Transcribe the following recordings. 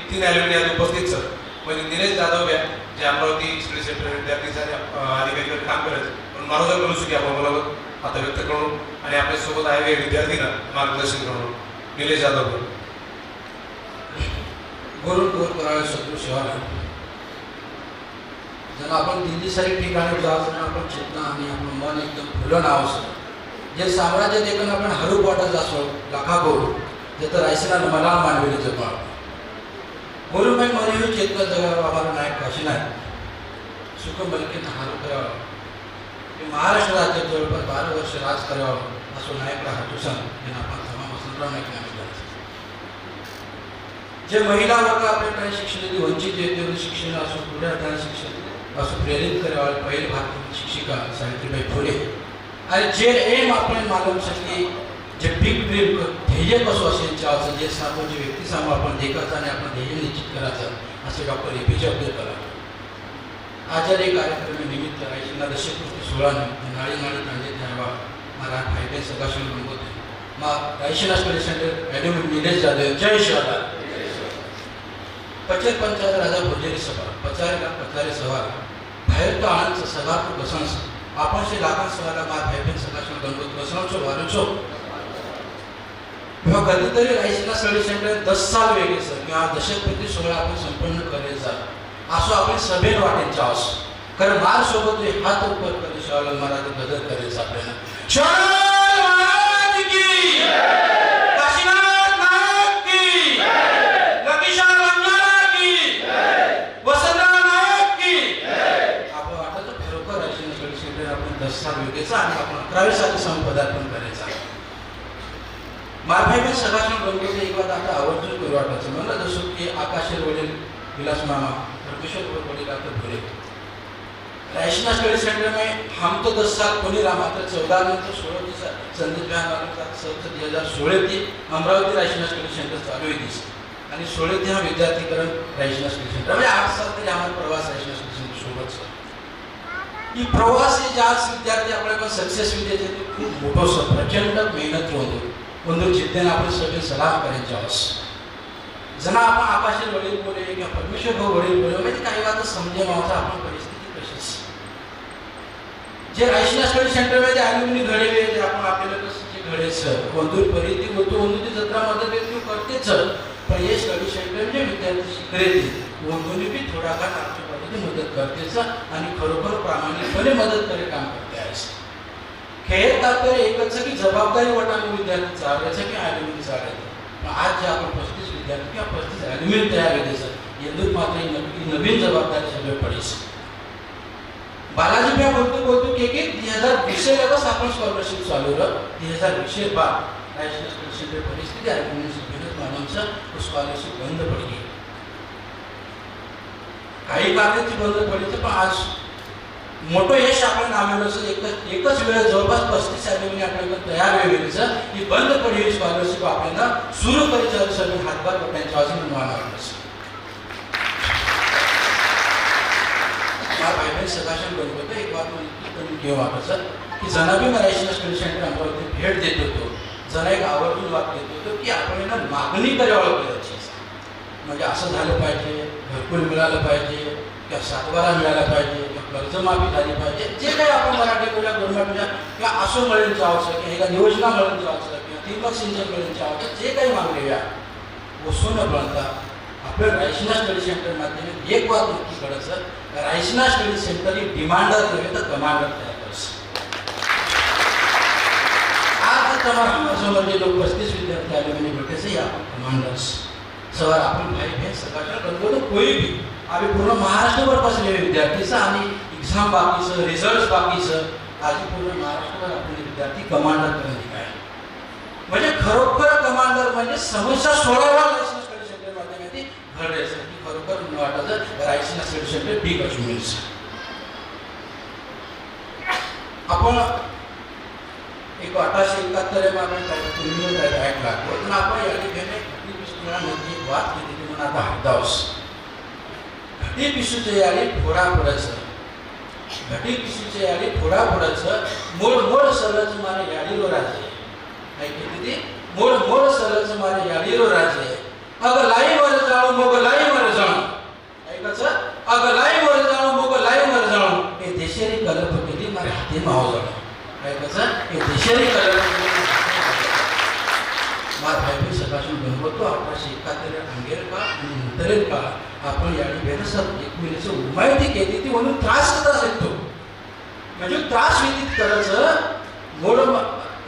तीन ॲल्युमिनी आज उपस्थित सर म्हणजे निलेश जाधव या जे अमरावती स्टडी सेंटर विद्यार्थीचा अधिकारी काम करत पण मारोजा करू शकतो आपण मला आता व्यक्त करून आणि आपल्यासोबत आहे हे विद्यार्थींना मार्गदर्शन करून. निलेश जाधव गुरु गोर करावे शत्रू शिवाला जर आपण दिल्लीसारखी ठिकाणी जायचं आपण चेतना आणि आपलं मन एकदम खुलं नाव असतं जे साम्राज्य देखील आपण हरू वाटत असो लाखा गुरु जे तर रायसना मला मानवेली जपाळ. गुरु मैं मरी हुई चेतना जगावा हमारा नायक काशी सुख मलकीनं हारू करावा मी महाराष्ट्र राज्यात जवळपास बारा वर्ष राज करावं असो नायक राहतो सांग यांना आपण तमाम संग्राम नाईक जे महिला वर्ग आपल्याकडे शिक्षणाची वंचित येते शिक्षण असो पुढे त्यांना शिक्षण असं प्रेरित करावं पहिले भारतीय शिक्षिका सावित्रीबाई फुले. आणि जे एम आपण मालूमसाठी जे बिग ड्रीम ध्येय कसं असेल चहाचं जे सांगू जे व्यक्ती सांगू आपण देखायचं आणि आपण ध्येय निश्चित करायचं असे डॉक्टर ए. पी. जे. अब्दुल कलाम. आचार्य कार्यक्रम निमित्त रायशिंगा दशकृष्टी सोळानं नाळी नाळी कांदे द्यावा मला फायदे सदाशिव होते. मग रायशिंगा स्टडी सेंटर ॲडम निलेश जाधव जय शिवाला पचर पंचायत राजा भोजेरी सभा पचार का पचारे सभा बाहेर तो आनंद सभा बसंस आपण शे लाखा सभाला मा भाई सदाशिव गणपत बसवचो वारुचो. किंवा कधीतरी रायशिंगा स्टडी सेंटर दस साल वेगळे सर किंवा दशकपती सोहळा आपण संपन्न करायचा असो आपण सभेन वाटेल चावस कारण मार सोबत हात उपर कधी शिवाला मराठी बदल करायचा आपल्याला. शिवाजी महाराज की! आपण खरोखर सेंटर आपण दस साल वेगळेचा आणि आपण अकरावी साठी समुपदार्पण करायचा मारभाईने सभाषण रंगवले एक वाद आता आवर्जून करू वाटायचं. मला जसं की आकाशे वडील विलास मामा प्रकेश्वर वडील आता भरे रायशना स्टडी सेंटर में हम तो दस साल कोणी राहा मात्र चौदा नंतर सोळा सोलह की संदीप जहाँ सत्तर हज़ार सोळे ते अमरावती रायशना स्टडी सेंटर चालू आहे थी आणि सोळे ते हा विद्यार्थीकरण रायशना स्टडी सेंटर. म्हणजे आठ साल तरी आम्हाला प्रवास रायशना स्टडी सेंटर सोबत की प्रवास हे ज्या विद्यार्थी आपल्याकडे सक्सेस विद्यार्थी खूप मोठं प्रचंड मेहनत होतो. ಒಂದು जिद्देने आपण सगळे सलाम करायचे आहोत जण आपण आकाशी वडील बोले किंवा परमेश्वर भाऊ वडील बोले म्हणजे काही वाद समजे मावचा आपण परिस्थिती कशीच जे रायशिना स्टडी सेंटरमध्ये ॲल्युमिनी घडे जे आपण आपल्याला कसं जे सर वंदूर परिती होतो वंदुरी जत्रामध्ये व्यक्ती करतेच. पण हे स्टडी सेंटर म्हणजे विद्यार्थी शिकले वंदुरी बी थोडाफार आमच्या पद्धतीने मदत करते सर आणि खरोखर प्रामाणिकपणे मदत करे काम करते आहे खेळ तात्पर्य एकच की जबाबदारी वाटाने विद्यार्थी चालवायचं की ॲल्युमिनी चालायचं? पण आज जे आपण पस्तीस विद्यार्थी किंवा पस्तीस ॲल्युमिनी तयार करायचं यंदूर मात्र नवीन जबाबदारी सगळे पडेल. बालाजी मैं बोलतो बोलतो की की दी हजार वीस आपण स्कॉलरशिप चालू रह दी हजार वीस बाद नॅशनल स्कॉलरशिप परिस्थिती ॲल्युमिनी सगळ्यात मानवचं स्कॉलरशिप बंद पडली. काही कारणाची बंद पडली पण आज मोठं यश आपण नामेलं असं एकच एकच वेळ जवळपास पस्तीस ॲल्युमिनी आपल्याला तयार वेळेचं ही बंद पडलेली स्कॉलरशिप आपल्याला. सुरू करायचं सगळे हातभार पडण्याच्या असं म्हणून वाटतं हा भाई होतं. एक बात तुम्ही घेऊ वाटायचं की जना बी मराठी स्टडी सेंटर आमच्यावरती भेट देत होतो. जरा एक आवर्जून वाद देत होतो की आपण यांना मागणी करावं करायची म्हणजे असं झालं पाहिजे घरकुल मिळालं पाहिजे किंवा सातबारा मिळाला पाहिजे कर्जमाफी झाली पाहिजे. जे काही आपण मराठी बोलल्या गव्हर्नमेंटच्या किंवा असं मिळेल आवश्यक आहे एका योजना मिळून आवश्यक किंवा ठिबक सिंचन मिळून आवश्यक जे काही मागणी या वसून बनता आपल्या रायशिना स्टडी सेंटर माध्यमात एक बात नक्की करायचं. रायसिना स्टडी सेंटर ही डिमांडर नव्हे तर कमांडर तयार करस आज तुम्हाला लोक पस्तीस विद्यार्थी आले म्हणजे भेटायचं या कमांडर्स. सवार आपण भाई बहन सकाळच्या गणपती कोई आम्ही पूर्ण महाराष्ट्रभर बसलेले विद्यार्थीचं आणि एक्झाम बाकीचं रिझल्ट बाकीचं आधी पूर्ण महाराष्ट्रात आपले विद्यार्थी कमांडर करणे काय म्हणजे खरोखर कमांडर म्हणजे समस्या सोडवायला लायसन्स स्टडी सेंटर माध्यमाती घडायचं की खरोखर मला वाटायचं Raisina study centre big achievements आपण एक अठराशे एकाहत्तर आपण तुम्ही ऐकला पण आपण या ठिकाणी घटी पिस्तुळामध्ये वाद केली म्हणून आता हद्दावस घटी पिसूच्या याडी फोडा पडायचं घटी पिसूच्या याडी फोडा फोडायचं मोड मोड सरच मारे याडीलो राजे काय केली ती? मोड मोड सरच मारे याडीलो राजे अगं लाईवर जाऊ मग लाईवर जाणू ऐकायचं? अगं लाईवर जाणू मग लाईवर जाऊ. हे देशेरी कलप केली मारे हाती माव जाणू ऐकायचं? हे देशेरी कलप मार भाई सकाळून गणपतो अठराशे एकाहत्तर अंगेर का आणि नंतरेल का आपण याने भेदसत एकमेकांची उमायती केली ती म्हणून त्रास करत असतो म्हणजे त्रास व्यतीत करायचं मोड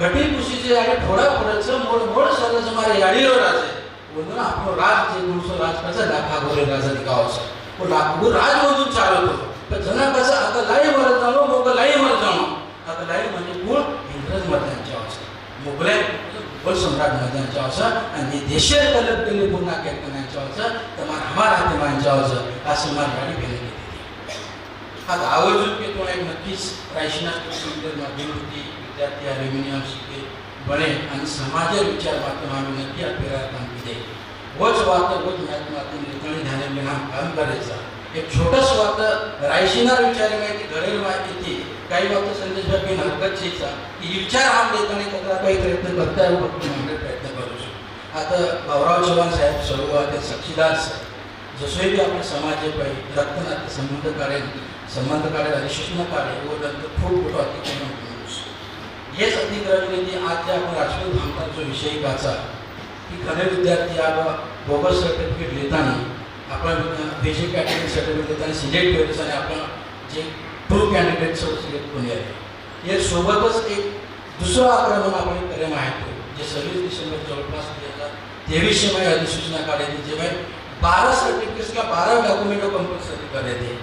घटी पुशीचे आणि थोडा पडायचं मोड मोड सरचं मला याडीवर राजे म्हणून आपण राज जे गुणसो राज कसा लाखा गोरे राजा दिखावायचं तो लाखो राज म्हणून चालवतो तर जना कसं आता लाई मरत जाणो मोग लाई मरत जाणो आता लाई म्हणजे मूळ इंग्रज मधल्यांच्या अवस्था मुघले सम्राट मध्यांच्या अवस्था आणि देशेर कलप केले पुन्हा केतनांच्या अवस्था तर मग आम्हाला ते मानच्या अवस्था असं मला गाडी भेट केली आवर्जून घेतो तो एक नक्कीच रायशिना माध्यमवरती विद्यार्थी अल्युमिनियम शिके बने आणि समाज विचार माध्यम आम्ही नक्की आपल्याला काम केले वच वात वच माध्यमातून लेखणी ध्यान हा काम करायचा एक छोटस वात रायशिनार विचार माहिती घडेल माहिती काही वात संदेश बाबी शिकचा की? विचार हा देत नाही त्याचा काही प्रयत्न करता येऊ म्हणजे प्रयत्न करू शकतो. आता भाऊराव चव्हाण साहेब सर्व ते साक्षीदार साहेब जसोही बी आपल्या समाजे पाहिजे रक्तनाते संबंध काढेल संबंध काढेल आणि शिक्षण काढेल व नंतर खूप मोठं अतिक्रमण माणूस हेच अतिक्रमण ते आज जे आपण राजकीय जो विषय काचा की खरे विद्यार्थी आज बोगस सर्टिफिकेट घेताना आपण बेसिक कॅटेगरी सर्टिफिकेट देताना सिलेक्ट करायचं आणि आपण जे तो कॅन्डिडेट सिलेक्ट कोणी आहे. या सोबतच एक दुसरं आक्रमण आपण करेम आहे जे सव्वीस डिसेंबर जवळपास दोन हजार तेवीसशे अधिसूचना काढायची जेव्हा बारा सर्टिफिकेट्स का बारा डॉक्युमेंट कंपल्सरी करायचे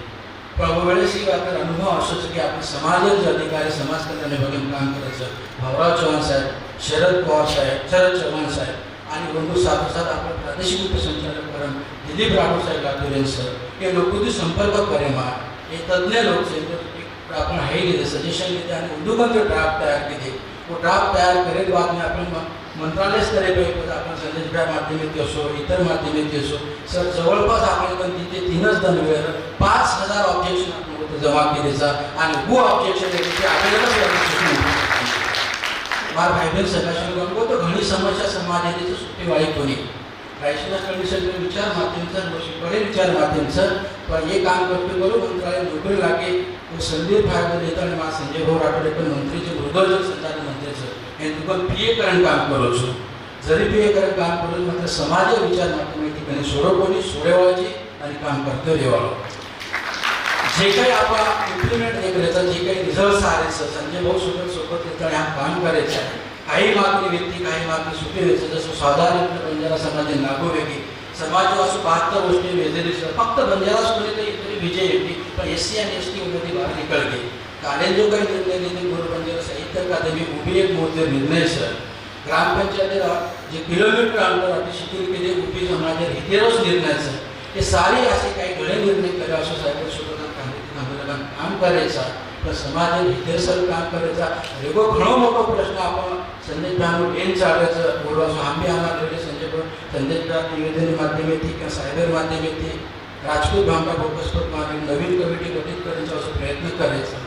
पण वेळेस ही आपण अनुभव असोच की आपण समाजाचे अधिकारी समाज कल्याण विभागात काम करायचं. भाऊराव चव्हाण साहेब शरद पवार साहेब शरद चव्हाण साहेब आणि बंधू साथोसाथ आपण प्रादेशिक उपसंचालक करण दिलीप राठोड साहेब लातूर सर हे लोकोदी संपर्क करेमा हे तज्ज्ञ लोक एक आपण हे घेतले सजेशन घेते आणि उद्योगांचे ड्राफ्ट तयार केले. वो ड्राफ्ट तयार करेल बाद में आपण म- मंत्रालय स्तरे आपण संदेशभ्या माध्यमात असो इतर माध्यमात असो. सर जवळपास आपण पण तिथे तीनच दनवेर पाच हजार ऑब्जेक्शन आपण होतं जमा केलेचा आणि वो ऑब्जेक्शन ते आपल्याला मार भाईबेन सकाशन गंगो तो घणी समस्या समाजाची सुट्टी वाईट होणे. वैष्णव कंडिशन विचार माध्यमचा बडे विचार माध्यम सर पर हे काम करतो करो मंत्रालय नोकरी लागे. वो संदीप भाई को नेता ने मा संजय भाऊ राठोडे पण मंत्रीचे मृदोजन संचालन सर हे तुका पी ए करण काम करू છું जरी पीए ए करण काम करू मात्र समाज विचार माध्यमाची कधी सोडो कोणी आणि काम करतो देवाला. जे काही आपण इम्प्लिमेंट हे करायचं जे काही रिझल्ट आणायचं संजय भाऊ सोबत सोबत येतं हा काम करायचं आहे काही मागणी व्यक्ती काही मागणी सुटी व्हायचं जसं साधारण बंजारा समाज लागू वेगळी समाज असं बहात्तर गोष्टी वेगळी फक्त बंजाराच कोणी काही तरी विजय येते पण एस सी आणि एस टी मध्ये बाहेर गई। काले जो काही निर्णय घेतले गुरु बंजारा साहित्य अकादमी उभी एक मोठे निर्णय सर ग्रामपंचायतीला जे किलोमीटर अंतर अति शिथिल केले उभी समाज हितेरोच निर्णयाचं हे सारे असे काही गळे निर्णय करे असं साहेब आंदोलन काम करायचा पण समाज हितेसर काम करायचा. वेगळो घणो मोठो प्रश्न आपण संदेश भाऊ बेन चालायचं. बोलवायचो आम्ही आम्हाला संजय संदेश भाऊ निवेदन माध्यम येते किंवा सायबर माध्यम माध्यमेती राजपूत भांगा फोकसपट मागे नवीन कमिटी गठीत करण्याचा असं प्रयत्न करायचा.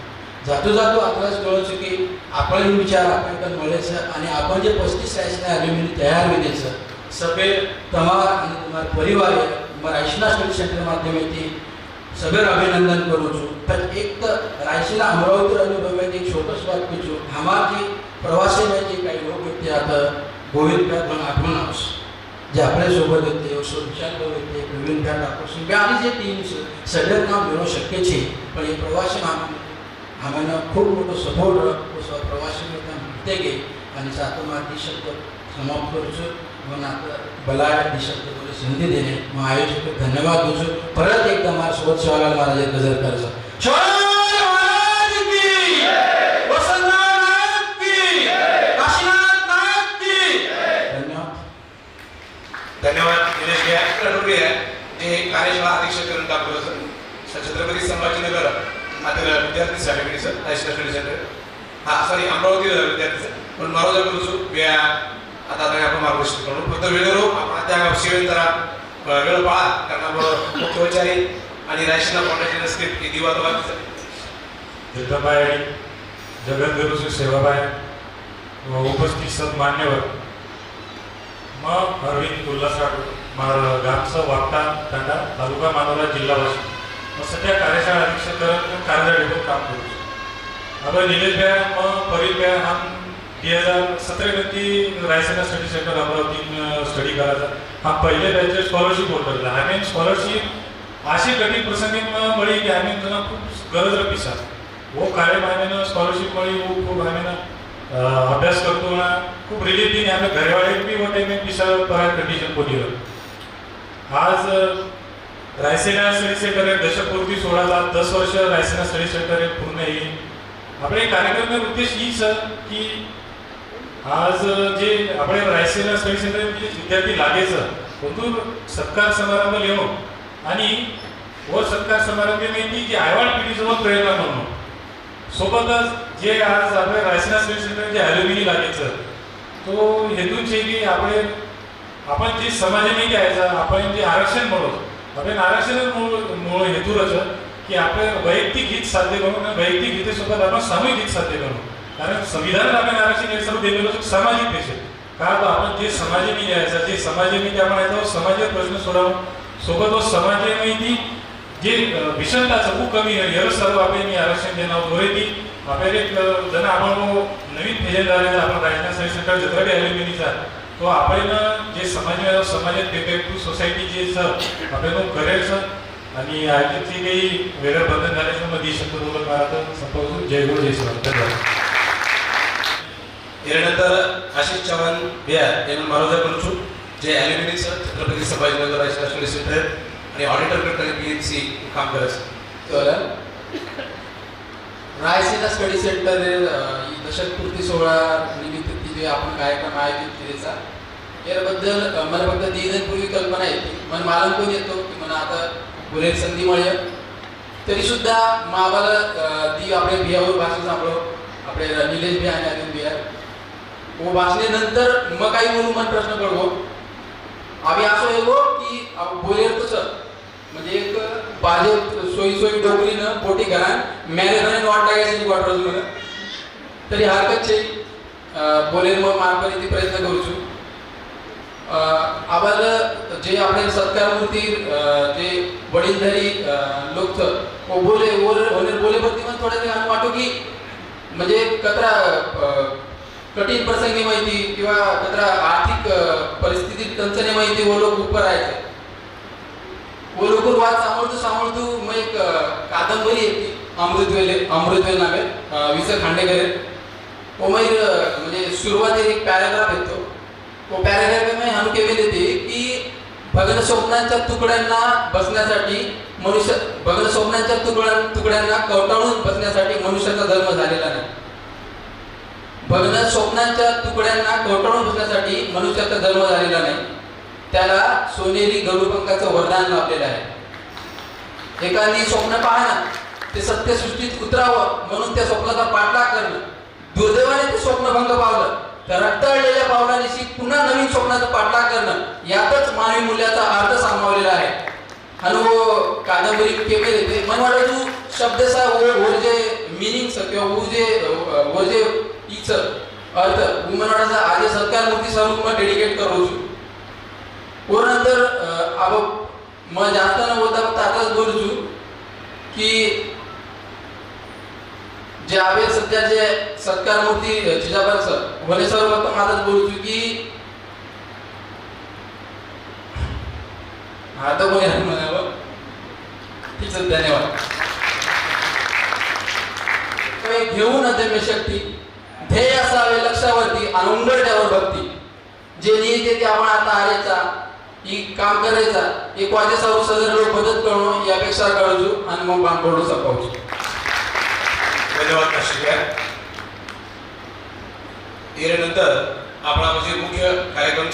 जातो जातो आपल्यालाच कळायचं की आपण विचार आपल्याकडे मिळायचं आणि आपण जे पस्तीस सायन्सने अल्युमिनी तयार व्हायचं सगळे तमार आणि तुम्हाला परिवार आहे तुम्हाला रायशिना स्टडी सेंटर माध्यमेती सगळं अभिनंदन करूचो. तर एक तर रायसीला अमरावती अनुभवायची एक छोटस बात पूछू हमारे प्रवासी में जे काही लोक होते आता गोविंदपॅट म्हणून आठवणास जे आपल्यासोबत होते सोनशांवर होते गोविंदपॅट आकर्षण आणि जे टीम सगळं काम मिळू शक्य छे पण हे प्रवासी आम्हाला खूप मोठं सपोर्ट प्रवासी मिळते गे. आणि सातोमाती शब्द समाप्त करूचो. म्हणून आता बलाया शब्द संधी देणे. मग आयोजक धन्यवाद देऊ परत एकदा माझ्यासोबत शिवाला महाराज गजर करायचं. धन्यवाद. दिनेश जे कार्यशाळा अधीक्षक करून टाकलं होतं. छत्रपती संभाजीनगर मात्र विद्यार्थी certificate sir. National study centre हा सॉरी अमरावती विद्यार्थी सर. पण मारोजा करूचो व्या आता आता आपण मार्गदर्शन करू. फक्त वेळेवर हो. आपण त्या सेवेत जरा वेळ पाळा कारण मुख्यमंत्री आणि रायशिला फाउंडेशन स्क्रिप्ट ही दिवा जगदाबाई जगद्गुरुजी सेवाबाई व उपस्थित सन्मान्यवर. मग अरविंद उल्हास राठोड मा- गामचं वापटा तांडा तालुका मानोरा जिल्हा वाशिम मग सध्या कार्यशाळा अधीक्षक करून कार्यजाळीवर काम करू. अब निलेश भैया मग परील भैया हम दो हजार सत्रह में थी Raisina study centre Amravati study करायचा. हा पहिले बॅचचे स्कॉलरशिप होल्डर मीन स्कॉलरशिप अशी कधी प्रसंगी मळी की आम्ही त्यांना खूप गरज रपिसा वो हो, काळे भावेनं स्कॉलरशिप मळी वो खूप आम्ही अभ्यास करतो ना. खूप रिलीफ दिन आम्ही घरवाळे बी होते मी पिसा परार कंडिशन पोली आज रायसेना स्टडी सेंटर दशपूर्ती सोडाला दस वर्ष रायसेना स्टडी सेंटर पूर्ण येईल. आपले कार्यक्रम उद्देश ही सर की आज जे આપણે રાયસેના સ્ટડી સેન્ટર विद्यार्थी लागेच છે सत्कार समारंभ સમારંભ आणि व सत्कार समारंभ मी जी आयवाड पिढीसोबत प्रेरणा म्हणून. सोबतच जे आज आपले रायसिना स्वीट सेंटरचे ॲल्युमिनी लागायचं तो हेतू छे की आपले आपण जे समाजाने घ्यायचं आपण जे आरक्षण म्हणून आपण आरक्षणच मूळ हेतू रचत की आपलं वैयक्तिक हित साध्य आणि वैयक्तिक हितेसोबत आपण सामूहिक हित साध्य करू कारण संविधानात आपण आरक्षण हे सर्व दिलेलं म्हणजे सामाजिक पेशे का? आपण जे समाजाने घ्यायचं जे समाजाने त्या म्हणायचं समाजात प्रश्न सोडावं सोबत व समाजामध्ये जे अ, विषमताचं खूप कमी आहे हे सर्व आपण मी आरक्षण देणार दोरे की आपल्याला एक जण आपण नवीन फेजन झाले आपण राजनाथ सरकार सेंटर जत्रा बी ॲल्युमिनीचा तो आपण जे समाज समाजात डिफेक्टिव्ह सोसायटी जे स आपण करायचं आणि आयोजितचे काही वेगळं बंधन झाल्याचं मध्ये शब्द बोलत मला संपवतो. जय गुरु जय श्रीराम. धन्यवाद. यानंतर आशिष चव्हाण बिहार. यांना मारोजा करू जे ॲल्युमिनियमचं छत्रपती संभाजीनगर रायसेना स्टडी सेंटर आणि ऑडिटर बी एन सी काम करायचं तर रायसेना स्टडी सेंटर दशकपूर्ती सोहळा निमित्त तिथे आपण कार्यक्रम आयोजित केलेचा याबद्दल मला फक्त दिनपूर्वी कल्पना येते. मन मला कोण येतो की मला आता बोलेल संधी मिळेल. तरी सुद्धा मावाला ती आपल्या बियावर भाषण सांभाळो. आपले निलेश बिया आणि अनिल बिया वो भाषणेनंतर मग काही म्हणून मन प्रश्न पडवो आम्ही असं येलो की बोलेर तसं. म्हणजे एक बाजे सोयी सोयी डोकरीनं पोटी घरान मॅरे वाट लागायची वाटत तरी हरकत छे बोलेर मग मारपणी ते प्रयत्न करूचू आम्हाला जे आपले सत्कार मूर्ती जे वडीलधारी लोक बोले बोले बोले पण थोडे आम्ही वाटू की म्हणजे कचरा कठीण प्रसंगी माहिती किंवा कतरा आर्थिक परिस्थितीत टंचने माहिती वो लोक उपर राहायचे. वो लोक वाद सांभाळतो सांभाळतो मग एक कादंबरी येते अमृतवेले अमृतवेल नावे. वि स खांडेकर वो मग म्हणजे सुरुवातीला एक पॅराग्राफ येतो तो. पॅराग्राफ में हम केले देते की भगन स्वप्नांच्या तुकड्यांना बसण्यासाठी मनुष्य भगन स्वप्नांच्या तुकड्या तुकड्यांना कवटाळून बसण्यासाठी मनुष्याचा जन्म झालेला सोन्याच्या तुकड्यांना कवटाळून बसण्यासाठी मनुष्याचा जन्म झालेला नाही. त्याला सोनेरी गरुपंखाचं वरदान लाभलेलं आहे. एखादी स्वप्न पाहणं ते सत्यसृष्टीत उतरावं म्हणून त्या स्वप्नाचा पाठलाग करणं दुर्दैवाने ते स्वप्नभंग पावलं तर रक्तळलेल्या पावलानिशी पुन्हा नवीन स्वप्नाचा पाठलाग करणं यातच मानवी मूल्याचा अर्थ सामावलेला आहे. अनुभव कादंबरी केले देते मन वाटत तू शब्दसा वो जे मिनिंग किंवा वो जे वो जे अर्थ હું મને વાટે આજે સરકાર મૂર્તિ સ્વરૂપમાં ડેડિકેટ કરું છું व नंतर अब मग जास्त न बोलता फक्त आताच बोलू છું की जे आवे सध्या जे सत्कार मूर्ती जिजाबाई सर भले सर फक्त आताच बोलू છું की हा तर कोणी नाही म्हणावं ठीक आहे धन्यवाद काही घेऊन अदम्य शक्ती ध्येय असावे लक्षावरती आणि उंबरठ्यावर भक्ती. जे लिहिते ते आपण आता आलेचा ही काम करायचा एक वाजे सर्व सदर लोक मदत करणं यापेक्षा काळजू आणि मग बांधपडू सपावू धन्यवाद आशिष यानंतर आपला म्हणजे मुख्य कार्यक्रम